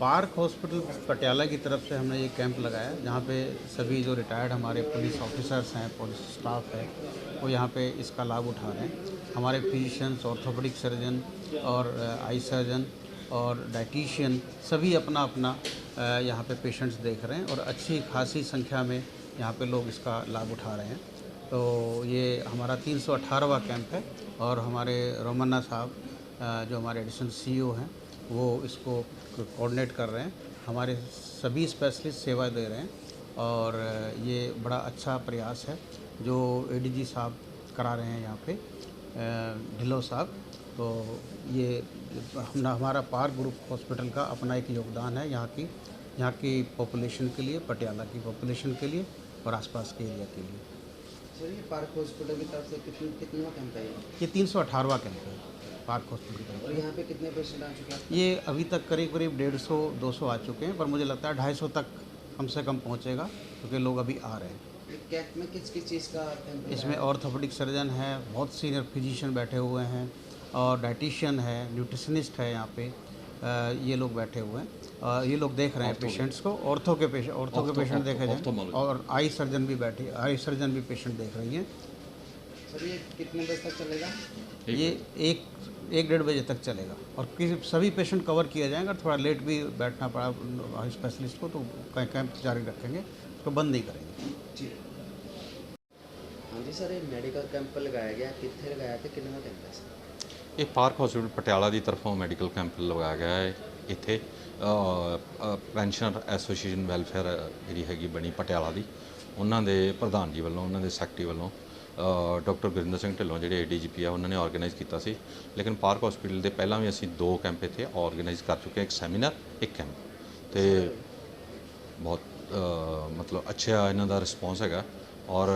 Park hospital Patiala की तरफ़ से हमने ये कैंप लगाया, जहाँ पे सभी जो रिटायर्ड हमारे पुलिस ऑफिसर्स हैं पुलिस स्टाफ है, वो यहाँ पे इसका लाभ उठा रहे हैं। हमारे फिजिशंस ऑर्थोपेडिक सर्जन और आई सर्जन और डाइटिशियन सभी अपना अपना यहाँ पे पेशेंट्स देख रहे हैं और अच्छी खासी संख्या में यहाँ पे लोग इसका लाभ उठा रहे हैं। तो ये हमारा तीन सौ अठारहवा कैंप है और हमारे रोमन्ना साहब जो हमारे एडिशनल सीईओ हैं, वो इसको कोऑर्डिनेट कर रहे हैं। हमारे सभी स्पेशलिस्ट सेवा दे रहे हैं और ये बड़ा अच्छा प्रयास है, जो एडीजी साहब करा रहे हैं यहाँ पे ढिल्लो साहब। तो ये हम हमारा पार्क ग्रुप हॉस्पिटल का अपना एक योगदान है यहाँ की यहाँ की पॉपुलेशन के लिए, पटियाला की पॉपुलेशन के लिए और आसपास के एरिया के लिए। सर ये पार्क हॉस्पिटल की तरफ़ से कितने कितना कैंप है ये? तीन सौ कैंप है पार्क हॉस्पिटल की तरफ़ और यहाँ पे कितने पेशेंट आ चुके हैं ये अभी तक करीब करीब डेढ़ सौ दो सौ आ चुके हैं पर मुझे लगता है ढाई सौ तक कम से कम पहुँचेगा क्योंकि लोग अभी आ रहे हैं। कैंप में किस किस चीज़ का इसमें ऑर्थोपेडिक सर्जन है बहुत सीनियर फिजिशियन बैठे हुए हैं और डाइटिशियन है न्यूट्रिशनिस्ट है यहाँ पे ये लोग बैठे हुए हैं। ये लोग देख रहे हैं पेशेंट्स को औरतों के पेशेंट औरतों के पेशेंट देखे जाए। और आई सर्जन भी बैठी आई सर्जन भी पेशेंट देख रही हैं। सर ये कितने बजे तक चलेगा? ये एक एक डेढ़ बजे तक चलेगा। और किसी सभी पेशेंट कवर किया जाएगा अगर थोड़ा लेट भी बैठना पड़ा स्पेशलिस्ट को तो कहीं कैंप जारी रखेंगे उसको बंद नहीं करेंगे। जी। हाँ जी सर ये मेडिकल कैंप लगाया गया कितने लगाया था कितना कैंप है ये पार्क हॉस्पिटल पटियाला की तरफों मेडिकल कैंप लगाया गया है। ਇੱਥੇ ਪੈਨਸ਼ਨਰ ਐਸੋਸੀਏਸ਼ਨ ਵੈਲਫੇਅਰ ਜਿਹੜੀ ਹੈਗੀ ਬਣੀ ਪਟਿਆਲਾ ਦੀ, ਉਹਨਾਂ ਦੇ ਪ੍ਰਧਾਨ ਜੀ ਵੱਲੋਂ, ਉਹਨਾਂ ਦੇ ਸੈਕਟਰੀ ਵੱਲੋਂ ਡਾਕਟਰ ਗੁਰਿੰਦਰ ਸਿੰਘ ਢਿੱਲੋਂ, ਜਿਹੜੇ ਏਡੀਜੀਪੀ ਆ, ਉਹਨਾਂ ਨੇ ਆਰਗੇਨਾਈਜ਼ ਕੀਤਾ ਸੀ। ਲੇਕਿਨ ਪਾਰਕ ਹਸਪੀਟਲ ਦੇ ਪਹਿਲਾਂ ਵੀ ਅਸੀਂ ਦੋ ਕੈਂਪ ਇੱਥੇ ਆਰਗੇਨਾਈਜ਼ ਕਰ ਚੁੱਕੇ ਇੱਕ ਸੈਮੀਨਾਰ ਇੱਕ ਕੈਂਪ ਤੇ ਬਹੁਤ ਮਤਲਬ ਅੱਛਾ ਇਹਨਾਂ ਦਾ ਰਿਸਪੌਂਸ ਹੈਗਾ। ਔਰ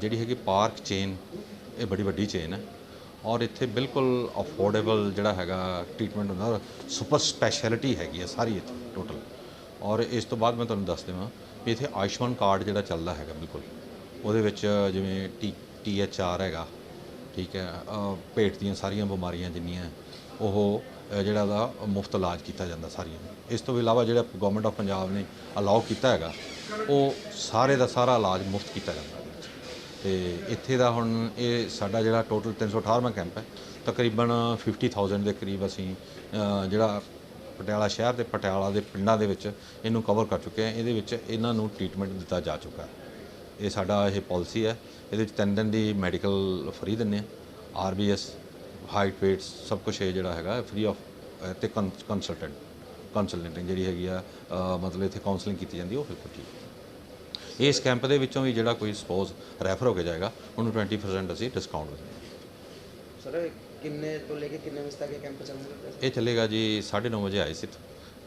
ਜਿਹੜੀ ਹੈਗੀ ਪਾਰਕ ਚੇਨ ਇਹ ਬੜੀ ਵੱਡੀ ਚੇਨ ਹੈ। ਔਰ ਇੱਥੇ ਬਿਲਕੁਲ ਅਫੋਰਡੇਬਲ ਜਿਹੜਾ ਹੈਗਾ ਟ੍ਰੀਟਮੈਂਟ ਹੁੰਦਾ ਔਰ ਸੁਪਰ ਸਪੈਸ਼ਲਿਟੀ ਹੈਗੀ ਹੈ ਸਾਰੀ ਇੱਥੇ ਟੋਟਲ ਔਰ ਇਸ ਤੋਂ ਬਾਅਦ ਮੈਂ ਤੁਹਾਨੂੰ ਦੱਸ ਦੇਵਾਂ ਵੀ ਇੱਥੇ ਆਯੁਸ਼ਮਾਨ ਕਾਰਡ ਜਿਹੜਾ ਚੱਲਦਾ ਹੈਗਾ ਬਿਲਕੁਲ। ਉਹਦੇ ਵਿੱਚ ਜਿਵੇਂ ਟੀ ਟੀ ਐਚ ਆਰ ਹੈਗਾ ਠੀਕ ਹੈ ਅ, ਪੇਟ ਦੀਆਂ ਸਾਰੀਆਂ ਬਿਮਾਰੀਆਂ ਜਿੰਨੀਆਂ ਉਹ ਜਿਹੜਾ ਦਾ ਮੁਫਤ ਇਲਾਜ ਕੀਤਾ ਜਾਂਦਾ ਸਾਰੀਆਂ ਇਸ ਤੋਂ ਇਲਾਵਾ ਜਿਹੜਾ ਗਵਰਨਮੈਂਟ ਆਫ ਪੰਜਾਬ ਨੇ ਅਲਾਉ ਕੀਤਾ ਹੈਗਾ ਉਹ ਸਾਰੇ ਦਾ ਸਾਰਾ ਇਲਾਜ ਮੁਫਤ ਕੀਤਾ ਜਾਂਦਾ। ਤੇ ਇੱਥੇ ਦਾ ਹੁਣ ਇਹ ਸਾਡਾ ਜਿਹੜਾ ਟੋਟਲ 318ਵਾਂ ਕੈਂਪ ਹੈ, ਤਕਰੀਬਨ 50000 ਦੇ ਕਰੀਬ ਅਸੀਂ ਜਿਹੜਾ ਪਟਿਆਲਾ ਸ਼ਹਿਰ ਦੇ ਪਟਿਆਲਾ ਦੇ ਪਿੰਡਾਂ ਦੇ ਵਿੱਚ ਇਹਨੂੰ ਕਵਰ ਕਰ ਚੁੱਕੇ ਹਾਂ। ਇਹਦੇ ਵਿੱਚ ਇਹਨਾਂ ਨੂੰ ਟ੍ਰੀਟਮੈਂਟ ਦਿੱਤਾ ਜਾ ਚੁੱਕਾ ਹੈ। ਇਹ ਸਾਡਾ ਇਹ ਪਾਲਿਸੀ ਹੈ। ਇਹਦੇ ਵਿੱਚ ਤਿੰਨ ਦਿਨ ਦੀ ਮੈਡੀਕਲ ਫ੍ਰੀ ਦਿੰਨੇ ਆ ਆਰਬੀਐਸ ਹਾਈਟ ਵੇਟਸ ਸਭ ਕੁਝ ਇਹ ਜਿਹੜਾ ਹੈਗਾ ਫ੍ਰੀ ਆਫ ਤੇ ਕੰਸਲਟੈਂਟ ਕੰਸਲਟੈਂਟ ਜਿਹੜੀ ਹੈਗੀ ਆ ਮਤਲਬ ਇੱਥੇ ਕਾਉਂਸਲਿੰਗ ਕੀਤੀ ਜਾਂਦੀ ਉਹ ਬਿਲਕੁਲ ਠੀਕ ਇਸ ਕੈਂਪ ਦੇ ਵਿੱਚੋਂ ਵੀ ਜਿਹੜਾ ਕੋਈ ਸਪੋਜ਼ ਰੈਫਰ ਹੋ ਕੇ ਜਾਏਗਾ ਉਹਨੂੰ 20% ਅਸੀਂ ਡਿਸਕਾਊਂਟ ਦਿੰਦੇ ਹਾਂ ਸਰ ਕਿੰਨੇ ਤੋਂ ਲੈ ਕੇ ਕਿੰਨੇ ਵਜੇ ਤੱਕ ਇਹ ਕੈਂਪ ਚੱਲੇਗਾ ਇਹ ਚੱਲੇਗਾ ਜੀ 9:30 ਵਜੇ ਆਏ ਸੀ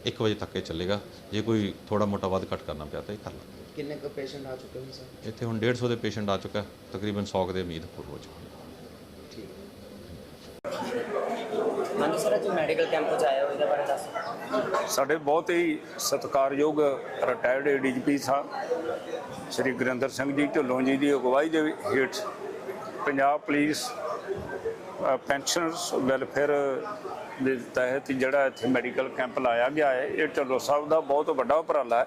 1 ਵਜੇ ਤੱਕ ਇਹ ਚੱਲੇਗਾ। ਜੇ ਕੋਈ ਥੋੜਾ ਮੋਟਾ ਵੱਧ ਘਟ ਕਰਨਾ ਪਿਆ ਤਾਂ ਇਹ ਕਰ ਲਾਂਗੇ। ਕਿੰਨੇ ਕੁ ਪੇਸ਼ੈਂਟ ਆ ਚੁੱਕੇ ਹਨ ਸਰ ਇੱਥੇ ਹੁਣ 150 ਦੇ ਪੇਸ਼ੈਂਟ ਆ ਚੁੱਕਾ ਤਕਰੀਬਨ 100 ਦੇ ਉਮੀਦ ਪੂਰ ਹੋ ਚੁੱਕੀ ਠੀਕ ਹਾਂਜੀ ਸਰ ਅੱਜ ਮੈਡੀਕਲ ਕੈਂਪ 'ਚ ਆਏ ਹੋ ਇਹਦੇ ਬਾਰੇ ਦੱਸੋ ਸਾਡੇ ਬਹੁਤ ਹੀ ਸਤਿਕਾਰਯੋਗ ਰਿਟਾਇਰਡ ਏਡੀਜੀਪੀ ਸਾਹਿਬ ਸ਼੍ਰੀ ਗੁਰਿੰਦਰ ਸਿੰਘ ਜੀ ਢਿੱਲੋਂ ਜੀ ਦੀ ਅਗਵਾਈ ਦੇ ਹੇਠ ਪੰਜਾਬ ਪੁਲਿਸ ਅ, ਪੈਨਸ਼ਨਰਸ ਵੈਲਫੇਅਰ ਦੇ ਤਹਿਤ ਜਿਹੜਾ ਇੱਥੇ ਮੈਡੀਕਲ ਕੈਂਪ ਲਾਇਆ ਗਿਆ ਹੈ ਇਹ ਢਿੱਲੋਂ ਸਾਹਿਬ ਦਾ ਬਹੁਤ ਵੱਡਾ ਉਪਰਾਲਾ ਹੈ।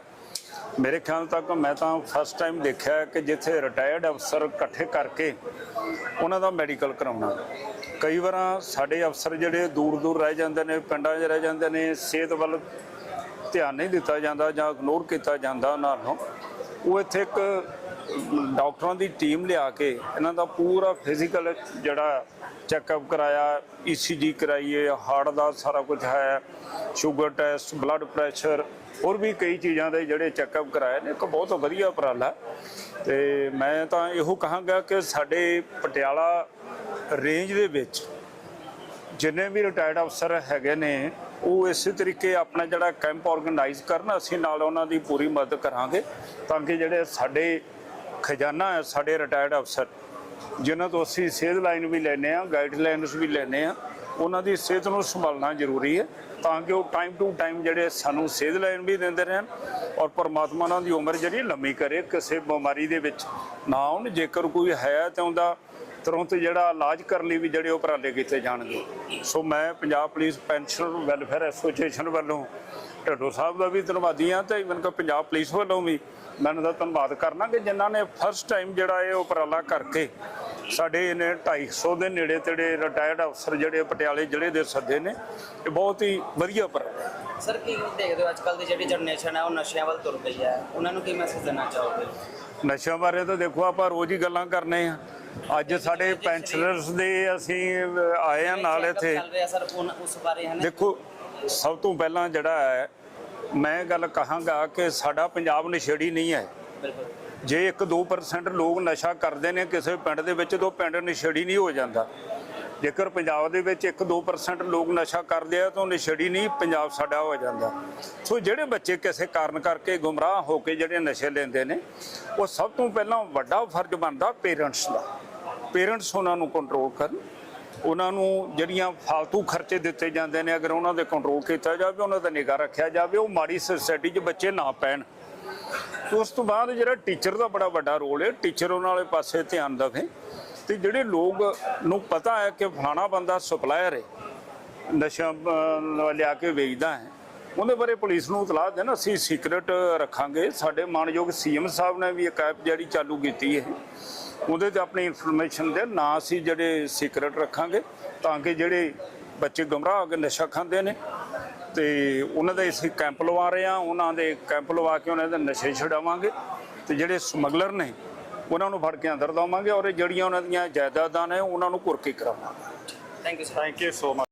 ਮੇਰੇ ਖਿਆਲ ਤੱਕ ਮੈਂ ਤਾਂ ਫਸਟ ਟਾਈਮ ਦੇਖਿਆ ਕਿ ਜਿੱਥੇ ਰਿਟਾਇਰਡ ਅਫਸਰ ਇਕੱਠੇ ਕਰਕੇ ਉਹਨਾਂ ਦਾ ਮੈਡੀਕਲ ਕਰਾਉਣਾ। ਕਈ ਵਾਰਾਂ ਸਾਡੇ ਅਫਸਰ ਜਿਹੜੇ ਦੂਰ ਦੂਰ ਰਹਿ ਜਾਂਦੇ ਨੇ, ਪਿੰਡਾਂ 'ਚ ਰਹਿ ਜਾਂਦੇ ਨੇ, ਸਿਹਤ ਵੱਲ ਧਿਆਨ ਨਹੀਂ ਦਿੱਤਾ ਜਾਂਦਾ ਜਾਂ ਇਗਨੋਰ ਕੀਤਾ ਜਾਂਦਾ ਉਹਨਾਂ ਨੂੰ ਉਹ ਇੱਥੇ ਇੱਕ ਡਾਕਟਰਾਂ ਦੀ ਟੀਮ ਲਿਆ ਕੇ ਇਹਨਾਂ ਦਾ ਪੂਰਾ ਫਿਜ਼ੀਕਲ ਜਿਹੜਾ ਚੈੱਕਅਪ ਕਰਾਇਆ ਈਸੀਜੀ ਕਰਾਈਏ ਹਾਰਟ ਦਾ ਸਾਰਾ ਕੁਝ ਹੈ ਸ਼ੂਗਰ ਟੈਸਟ ਬਲੱਡ ਪ੍ਰੈਸ਼ਰ ਹੋਰ ਵੀ ਕਈ ਚੀਜ਼ਾਂ ਦੇ ਜਿਹੜੇ ਚੈੱਕਅਪ ਕਰਾਏ ਨੇ, ਇੱਕ ਬਹੁਤ ਵਧੀਆ ਉਪਰਾਲਾ ਹੈ। ਤੇ ਮੈਂ ਤਾਂ ਇਹੋ ਕਹਾਂਗਾ ਕਿ ਸਾਡੇ ਪਟਿਆਲਾ ਰੇਂਜ ਦੇ ਵਿੱਚ ਜਿੰਨੇ ਵੀ ਰਿਟਾਇਰਡ ਅਫਸਰ ਹੈਗੇ ਨੇ, ਉਹ ਇਸੇ ਤਰੀਕੇ ਆਪਣਾ ਜਿਹੜਾ ਕੈਂਪ ਆਰਗੇਨਾਈਜ਼ ਕਰਨ, ਅਸੀਂ ਨਾਲ ਉਹਨਾਂ ਦੀ ਪੂਰੀ ਮਦਦ ਕਰਾਂਗੇ ਤਾਂ ਕਿ ਜਿਹੜੇ ਸਾਡੇ ਖਜ਼ਾਨਾ ਹੈ, ਸਾਡੇ ਰਿਟਾਇਰਡ ਅਫਸਰ ਜਿਨ੍ਹਾਂ ਤੋਂ ਅਸੀਂ ਸਿਹਤ ਲਾਈਨ ਵੀ ਲੈਨੇ ਆ ਗਾਈਡਲਾਈਨਸ ਵੀ ਲੈਨੇ ਆ ਉਹਨਾਂ ਦੀ ਸਿਹਤ ਨੂੰ ਸੰਭਾਲਣਾ ਜ਼ਰੂਰੀ ਹੈ ਤਾਂ ਕਿ ਉਹ ਟਾਈਮ ਟੂ ਟਾਈਮ ਜਿਹੜੇ ਸਾਨੂੰ ਸਿਹਤ ਲਾਈਨ ਵੀ ਦਿੰਦੇ ਰਹਿਣ ਔਰ ਪਰਮਾਤਮਾ ਉਹਨਾਂ ਦੀ ਉਮਰ ਜਿਹੜੀ ਲੰਮੀ ਕਰੇ, ਕਿਸੇ ਬਿਮਾਰੀ ਦੇ ਵਿੱਚ ਨਾ ਆਉਣ, ਜੇਕਰ ਕੋਈ ਹੈ ਤਾਂ ਉਹਦਾ ਤੁਰੰਤ ਜਿਹੜਾ ਇਲਾਜ ਕਰਨ ਲਈ ਵੀ ਜਿਹੜੇ ਉਪਰਾਲੇ ਕੀਤੇ ਜਾਣਗੇ। ਸੋ ਮੈਂ Punjab police pension welfare association ਵੱਲੋਂ ਢੱਡੋ ਸਾਹਿਬ ਦਾ ਵੀ ਧੰਨਵਾਦੀ ਹਾਂ ਤੇ ਇਵਨ ਕਿ ਪੰਜਾਬ ਪੁਲਿਸ ਵੱਲੋਂ ਵੀ ਮੈਂ ਉਹਨਾਂ ਦਾ ਧੰਨਵਾਦ ਕਰਨਾ ਕਿ ਜਿਨ੍ਹਾਂ ਨੇ ਫਸਟ ਟਾਈਮ ਜਿਹੜਾ ਇਹ ਉਪਰਾਲਾ ਕਰਕੇ ਸਾਡੇ ਇਹਨੇ 250 ਦੇ ਨੇੜੇ ਤੇੜੇ ਰਿਟਾਇਰਡ ਅਫਸਰ ਜਿਹੜੇ ਪਟਿਆਲੇ ਜ਼ਿਲ੍ਹੇ ਦੇ ਸੱਦੇ ਨੇ ਇਹ ਬਹੁਤ ਹੀ ਵਧੀਆ ਹੈ। ਸਰ ਕੀ ਦੇਖਦੇ ਹੋ ਅੱਜ ਕੱਲ ਦੀ ਜਿਹੜੀ ਜਨਰੇਸ਼ਨ ਹੈ ਉਹ ਨਸ਼ਿਆਂ ਵੱਲ ਤੁਰ ਪਈ ਹੈ। ਉਹਨਾਂ ਨੂੰ ਕੀ ਮੈਸੇਜ ਦੇਣਾ ਚਾਹੋਗੇ? ਨਸ਼ਿਆਂ ਬਾਰੇ ਤਾਂ ਦੇਖੋ ਆਪਾਂ ਰੋਜ਼ ਹੀ ਗੱਲਾਂ ਕਰਨੇ ਆ। ਅੱਜ ਸਾਡੇ ਪੈਨਸ਼ਨਰਸ ਦੇ ਅਸੀਂ ਆਏ ਆ ਨਾਲ ਇੱਥੇ। ਚੱਲ ਰਿਹਾ ਸਰ ਉਨ- ਉਸ ਬਾਰੇ ਹੈ ਨਾ ਦੇਖੋ ਸਭ ਤੋਂ ਪਹਿਲਾਂ ਜਿਹੜਾ ਹੈ ਮੈਂ ਗੱਲ ਕਹਾਂਗਾ ਕਿ ਸਾਡਾ ਪੰਜਾਬ ਨਸ਼ੇੜੀ ਨਹੀਂ ਹੈ। ਜੇ 1-2% ਲੋਕ ਨਸ਼ਾ ਕਰਦੇ ਨੇ ਕਿਸੇ ਪਿੰਡ ਦੇ ਵਿੱਚ ਤਾਂ ਪਿੰਡ ਨਸ਼ੇੜੀ ਨਹੀਂ ਹੋ ਜਾਂਦਾ। ਜੇਕਰ ਪੰਜਾਬ ਦੇ ਵਿੱਚ 1-2% ਲੋਕ ਨਸ਼ਾ ਕਰਦੇ ਆ ਤਾਂ ਉਹ ਨਸ਼ੇੜੀ ਨਹੀਂ ਪੰਜਾਬ ਸਾਡਾ ਹੋ ਜਾਂਦਾ। ਸੋ ਜਿਹੜੇ ਬੱਚੇ ਕਿਸੇ ਕਾਰਨ ਕਰਕੇ ਗੁੰਮਰਾਹ ਹੋ ਕੇ ਜਿਹੜੇ ਨਸ਼ੇ ਲੈਂਦੇ ਨੇ ਉਹ ਸਭ ਤੋਂ ਪਹਿਲਾਂ ਵੱਡਾ ਫਰਜ਼ ਬਣਦਾ ਪੇਰੈਂਟਸ ਦਾ। ਪੇਰੈਂਟਸ ਉਹਨਾਂ ਨੂੰ ਕੰਟਰੋਲ ਕਰਨ। ਉਹਨਾਂ ਨੂੰ ਜਿਹੜੀਆਂ ਫालतू ਖਰਚੇ ਦਿੱਤੇ ਜਾਂਦੇ ਨੇ, ਅਗਰ ਉਹਨਾਂ ਦੇ ਕੰਟਰੋਲ ਕੀਤਾ ਜਾਵੇ, ਉਹਨਾਂ ਦਾ ਨਿਗਾਹ ਰੱਖਿਆ ਜਾਵੇ, ਉਹ ਮਾੜੀ ਸੋਸਾਇਟੀ 'ਚ ਬੱਚੇ ਨਾ ਪੈਣ। ਤੇ ਉਸ ਤੋਂ ਬਾਅਦ ਜਿਹੜਾ ਟੀਚਰ ਦਾ ਬੜਾ ਵੱਡਾ ਰੋਲ ਹੈ ਟੀਚਰ ਉਹਨਾਂ ਵਾਲੇ ਪਾਸੇ ਧਿਆਨ ਦੇਵੇ। ਤੇ ਜਿਹੜੇ ਲੋਕ ਨੂੰ ਪਤਾ ਹੈ ਕਿ ਫਲਾਣਾ ਬੰਦਾ ਸਪਲਾਇਰ ਹੈ, ਨਸ਼ਾ ਲਿਆ ਕੇ ਵੇਚਦਾ ਹੈ ਉਹਦੇ ਬਾਰੇ ਪੁਲਿਸ ਨੂੰ ਇਤਲਾਹ ਦੇਣ ਅਸੀਂ ਸੀਕ੍ਰੇਟ ਰੱਖਾਂਗੇ। ਸਾਡੇ ਮਾਨਯੋਗ ਸੀਐਮ ਸਾਹਿਬ ਨੇ ਵੀ ਇੱਕ ਐਪ ਜਿਹੜੀ ਚਾਲੂ ਕੀਤੀ ਹੈ ਉਹਦੇ ਤੇ ਆਪਣੀ ਇਨਫੋਰਮੇਸ਼ਨ ਦੇ ਨਾਂ ਅਸੀਂ ਜਿਹੜੇ ਸੀਕ੍ਰੇਟ ਰੱਖਾਂਗੇ ਤਾਂ ਕਿ ਜਿਹੜੇ ਬੱਚੇ ਗੁੰਮਰਾਹ ਹੋ ਕੇ ਨਸ਼ਾ ਖਾਂਦੇ ਨੇ ਤੇ ਉਹਨਾਂ ਦੇ ਅਸੀਂ ਕੈਂਪ ਲਵਾ ਰਹੇ ਹਾਂ ਉਹਨਾਂ ਦੇ ਕੈਂਪ ਲਵਾ ਕੇ ਉਹਨਾਂ ਦੇ ਨਸ਼ੇ ਛਡਾਵਾਂਗੇ ਤੇ ਜਿਹੜੇ ਸਮਗਲਰ ਨੇ ਉਹਨਾਂ ਨੂੰ ਫੜ ਕੇ ਅੰਦਰ ਦਵਾਂਗੇ ਔਰ ਜਿਹੜੀਆਂ ਉਹਨਾਂ ਦੀਆਂ ਜਾਇਦਾਦਾਂ ਨੇ ਉਹਨਾਂ ਨੂੰ ਕੁਰਕੀ ਕਰਾਵਾਂਗੇ। Thank you sir thank you so much